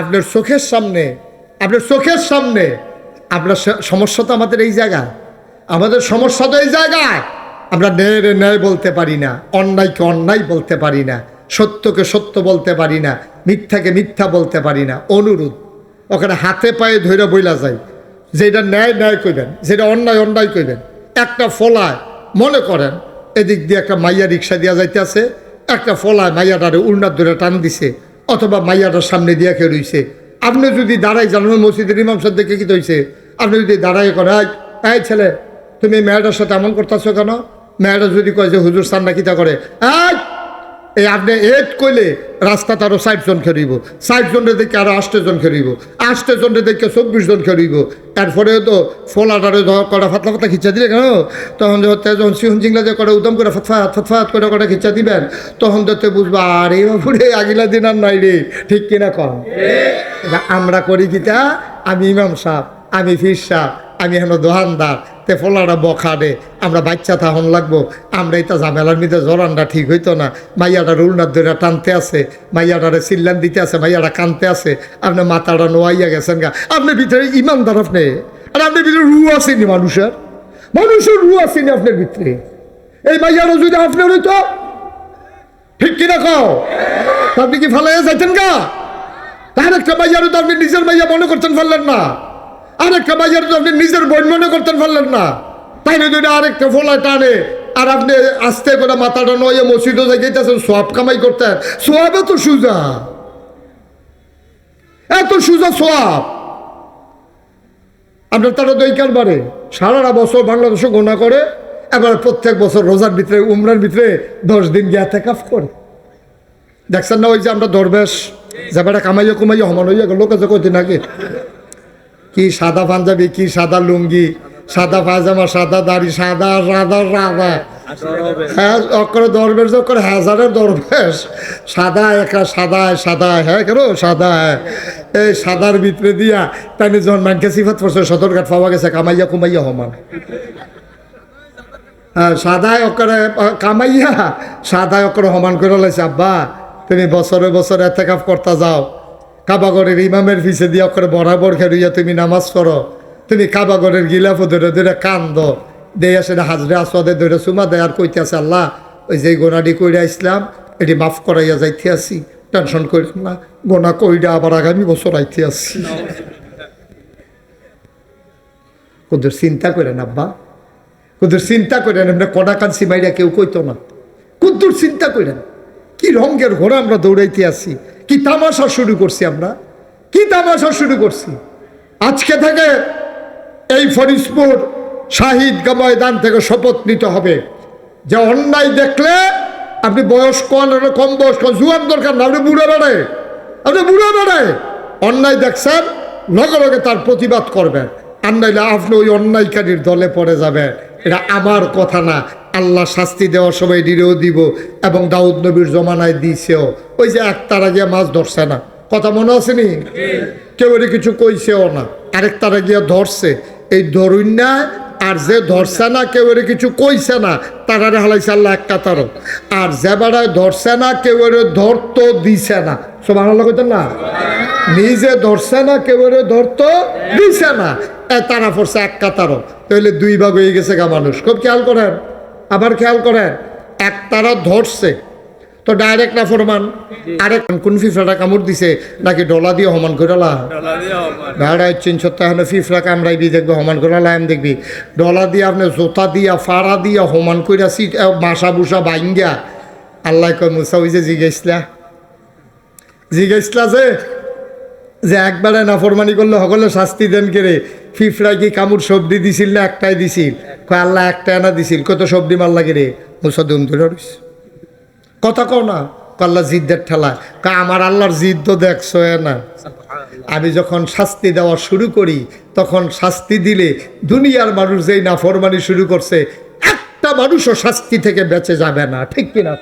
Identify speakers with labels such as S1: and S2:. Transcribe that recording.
S1: আপনার চোখের সামনে, আপনার চোখের সামনে, আপনার সমস্যা তো আমাদের এই জায়গায়। আমাদের সমস্যা তো এই জায়গায়। আমরা ন্যায়ের ন্যায় বলতে পারি না, অন্যায়কে অন্যায় বলতে পারি না, সত্যকে সত্য বলতে পারি না, মিথ্যাকে মিথ্যা বলতে পারি না, অনুরোধ। ওখানে হাতে পায়ে ধরে বইলা যায় যেটা ন্যায় ন্যায় কইবেন যেটা অন্যায় অন্যায় কইবেন, একটা ফলায় মনে করেন, এদিক দিয়ে একটা মাইয়া রিক্সা দিয়া যাইতেছে, একটা ফলায় মাইয়াটারে উন্নার ধরে টান দিছে অথবা মাইয়াটার সামনে দিয়া কেউ রইছে। আপনি যদি দাঁড়াই জানানো মসজিদের ইমাম সাহেব দেখে কি হয়েছে আপনি যদি দাঁড়াই করাই "এই, ছেলে তুমি মেয়েটার সাথে এমন করতেছো কেন? মেয়েটা যদি কয় যে হুজুর সান্না কিতা করে? এই এই আপনি এট কইলে রাস্তা তারও ষাট জন খেলিব ষাট জনের দেখে আরও আষ্ট জন খেলিব আষ্ট জনের দেখে চব্বিশ জন খেলিব এরপরে তো ধর কটা ফাতলা ফাতলা খিচা দিলে কেন? তখন যখন সিহন চিংলা যে কটা উদম করে ফতফাত ফতফাত করে কটা খিচা দিবেন, তখন তো বুঝবা, আরে বাবুরে আগিলা দিন আর নাই রে, ঠিক কিনা কম আমরা করি কিতা? আমি ইমাম সাহ আমি ফির সাহ আমি হেন দোহানদার তে ফলাটা বখাডে আমরা বাচ্চা তাহন লাগবো। আমরা এটা ঝামেলার মধ্যে জরানটা ঠিক হইতো না। মাইয়াটার উল্নার ধরে টানতে আছে, মাইয়াটারে সিল্লান দিতে আছে, মাইয়াটা কানতে আছে। আপনি মাথাটা নোয়াইয়া গেছেন গা। আপনি ভিতরে ইমানদার আপনি। আর আপনার ভিতরে রু আসেনি মানুষের। মানুষের রু আসেনি আপনার ভিতরে। এই মাইয়াটা যদি আপনার হইতো, ঠিক কিনা কও? আপনি কি ফালাইয়া যাইতেন গা? তার একটা মাইয়ারও তো আপনি নিজের মাইয়া মনে করতেন পারলেন না। আরেকটা বাজারে তো আপনি নিজের বোন মনে করতেন পারলেন না। তাই না যদি আরেকটা ফোলা টানে, আর আপনি আস্তে করে মাথাটা নয় মসজিদও যাইতেছেন, সোয়াব কামাই করতেন। সোয়াবে তো সুজা। এত সুজা সোয়াব। আপনার তারা দৈকার বারে সারাটা বছর বাংলাদেশে গোনা করে, এবার প্রত্যেক বছর রোজার ভিতরে, উমরার ভিতরে দশ দিন গিয়া কাফ করে। দেখছেন না ওই যে আমরা দরবেশ যাবাটা কামাইয়া কুমাইয়া হমান হইয়া লোকে যে কদিন আগে কি সাদা পাঞ্জাবি, কি সাদা লুঙ্গি, সাদা পায়জামা, সাদা দাড়ি, সাদা সাদা সাদা হ্যাঁ সাদা একা হ্যাঁ কেন? সাদা এই দিয়া গেছে, কামাইয়া, কুমাইয়া হমান হ্যাঁ কামাইয়া সমান করে লাইছে, আব্বা, তুমি বছরে বছরে এতে কাপ করতে যাও। কাবাগরের ইমামের পিছে দিয়ে অক্ষরে বরাবর খেলুইয়া তুমি নামাজ পড়ো। তুমি কাবাগরের গিলাফ ধরে ধরে কান্দ। দেয়া সেটা হাজরে আসওয়াদে ধরে সুমা দেয় আর কইতে আছে আল্লাহ, ওই যে গোনাডি কইরা ইসলাম, এটি মাফ করাইয়া যাইতে আসি। টেনশন করি না, গোনা কইরা আবার আগামী বছর আইতে আসি। ওদের চিন্তা করেন আব্বা। ওদের চিন্তা করেন এমনি কটা কানসি মাইরা কেউ কইতো না। কুদ্দুর চিন্তা করেন কি রঙের ঘোড়া আমরা দৌড়াইতে আসি। কি তামাশা শুরু করছি আমরা? কি তামাশা শুরু করছি? আজকে থেকে এই ফরিদপুর শাহিদ ময়দান থেকে শপথ নিতে হবে। যে অন্যায় দেখলে আপনি বয়স আর কম বয়স কম জুয়ান দরকার না, আপনি বুড়ো বেড়ায়। আপনি বুড়ো বেড়ায়। অন্যায় দেখছেন লগে লগে তার প্রতিবাদ করবেন। আর আপনি ওই অন্যায়কারীর দলে পড়ে যাবেন। এটা আমার কথা না। আল্লাহ শাস্তি দেওয়ার সময় দিলেও দিব এবং দাউদ নবীর জমানায় দিছেও। ওই যে এক তারা গিয়ে মাছ ধরছে না। কথা মনে আসেনি কেউ এর কিছু কইছেও না। আরেক তারা গিয়ে ধরছে। এই ধরুন না, আর যে ধরছে না, কেউ এর কিছু কইছে না, তারারে হালাইছে আল্লাহ এক কাতারও। আর যে বেড়ায় ধরছে না, কেউ এর ধরতো দিছে না। সব আল্লাহ কইতেন না? নিজে ধরছে না, কেউ এর ধরতো দিছে না। তারা পড়ছে এক কাতারও। তাহলে দুই ভাগ হয়ে গেছে গা মানুষ। খুব খেয়াল করেন। আবার খেয়াল করেন এক তারা ধরছে। তো ডাইরেক্ট না ফরমান আরেক কোন ফিফড়াটা কামড় দিছে নাকি ডলা দিয়ে সমান করে লা ভেড়া চিন সপ্তাহ হলে ফিফড়া কামড়াইবি দেখবি সমান করে লাইম দেখবি। ডলা দিয়ে আপনি জোতা দিয়া ফাড়া দিয়া সমান করে সিট মাসা বুসা বাইঙ্গা। আল্লাহ কয় মুসা ওই যে জিজ্ঞাসলা। জিজ্ঞাসলা যে যে একবারে নাফরমানি করলে সকলে শাস্তি দেন কেরে? ফিফড়া কি কামড় সবজি দিছিল না একটাই দিছিল? কয় আল্লাহ একটা আনা দিছিল। কত সবজি মাল লাগে রে? মুসাদুম ধরে রইস কথা কও না কল্লা জিদ্দের ঠেলা। কা আমার আল্লাহর জিদ তো দেখছ না। আমি যখন শাস্তি দেওয়া শুরু করি তখন শাস্তি দিলে দুনিয়ার মানুষ যেই না ফরমানি শুরু করছে একটা মানুষও শাস্তি থেকে বেঁচে যাবে না। ঠিক কিনা?